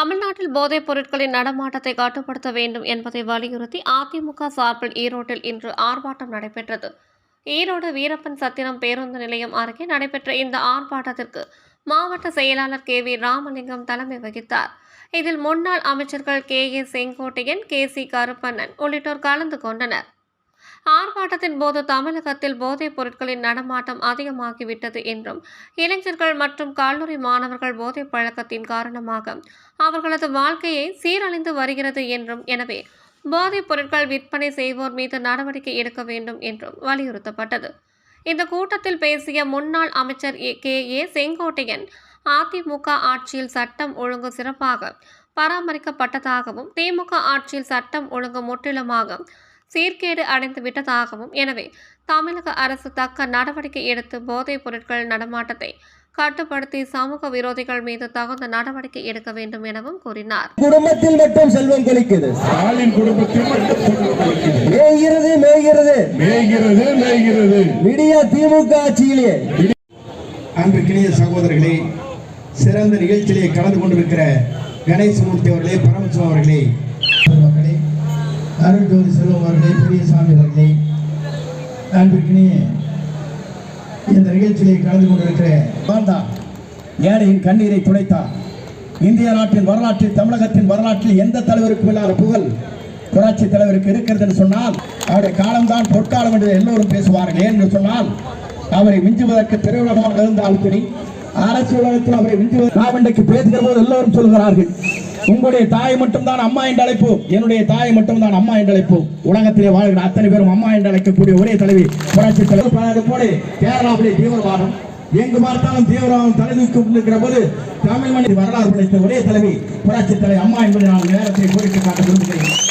தமிழ்நாட்டில் போதைப் பொருட்களின் நடமாட்டத்தை கட்டுப்படுத்த வேண்டும் என்பதை வலியுறுத்தி அதிமுக சார்பில் ஈரோட்டில் இன்று ஆர்ப்பாட்டம் நடைபெற்றது. ஈரோடு வீரப்பன் சத்திரம் பேருந்து நிலையம் அருகே நடைபெற்ற இந்த ஆர்ப்பாட்டத்திற்கு மாவட்ட செயலாளர் கே வி ராமலிங்கம் தலைமை வகித்தார். இதில் முன்னாள் அமைச்சர்கள் K A Sengottaiyan K C Karuppannan உள்ளிட்டோர் கலந்து கொண்டனர். ஆர்ப்பாட்டத்தின் போது தமிழகத்தில் போதைப் பொருட்களின் நடமாட்டம் அதிகமாகிவிட்டது என்றும் இளைஞர்கள் மற்றும் கல்லூரி மாணவர்கள் போதைப் பழக்கத்தின் காரணமாக அவர்களது வாழ்க்கையை சீரழிந்து வருகிறது என்றும் எனவே போதைப் பொருட்கள் விற்பனை செய்வோர் மீது நடவடிக்கை எடுக்க வேண்டும் என்றும் வலியுறுத்தப்பட்டது. இந்த கூட்டத்தில் பேசிய முன்னாள் அமைச்சர் A- K A Sengottaiyan AIADMK ஆட்சியில் சட்டம் ஒழுங்கு சிறப்பாக பராமரிக்கப்பட்டதாகவும் திமுக ஆட்சியில் சட்டம் ஒழுங்கு முற்றிலுமாக சீர்கேடு அடைந்து விட்டதாகவும் எனவே தமிழக அரசு தக்க நடவடிக்கை எடுத்து போதைப் பொருட்கள் நடமாட்டத்தை கட்டுப்படுத்தி சமூக விரோதிகள் மீது தகுந்த நடவடிக்கை எடுக்க வேண்டும் எனவும் கூறினார். குடும்பத்தில் மட்டும் செல்வம் கொலிக்குது ஸ்டாலின் குடும்பத்தில். மேய்கிறது மேய்கிறது. மேய்கிறது மேய்கிறது. விடிய திமுக ஆட்சியிலே. அன்பிற்கினிய சகோதரர்களே சிறந்த நிகழ்ச்சியிலே கலந்து கொண்டிருக்கிற கணேசமூர்த்தி அவர்களே பரமசிவம் அவர்களே அருள்ஜோதி செல்வம் அவர்களே பெரியசாமி அவர்களே அன்பிற்கினிய இந்த நிகழ்ச்சியிலே கலந்து கொண்டிருக்கிற வாழ்ந்தான் ஏழையின் கண்ணீரை துடைத்தார் இந்திய நாட்டின் வரலாற்றில் தமிழகத்தின் வரலாற்றில் எந்த தலைவருக்கும் இல்லாத புகழ் புராட்சி தலைவருக்கு இருக்கிறது என்று சொன்னால் அவருடைய காலம்தான் பொற்காலம் என்று எல்லோரும் பேசுவார்கள். ஏன் என்று சொன்னால் அவரை மிஞ்சுவதற்கு திரையுலகமாக இருந்தாலும் சரி அரசு உலகத்தில் அவரை மிஞ்சுவதற்கு பேசுகிற போது எல்லோரும் சொல்கிறார்கள் உங்களுடைய தாய் மட்டும்தான் அம்மா என்று அழைப்போம் என்னுடைய தாய் மட்டும்தான் அம்மா என்று அழைப்போம் உலகத்திலே வாழ்கிற அத்தனை பேரும் அம்மா என்று அழைக்கக்கூடிய ஒரே தலைவி. புரட்சி தலைவர் போல கேரளாவிலே தீவிரவாதம் எங்கு பார்த்தாலும் தீவிரவாதம் தலைவிக்கு இருக்கிற போது தமிழ் மணி வரலாறு படைத்த ஒரே தலைவி புரட்சி தலைவி அம்மா என்பதை நான் நேரத்தை கோரிக்கை காட்ட விரும்புகிறேன்.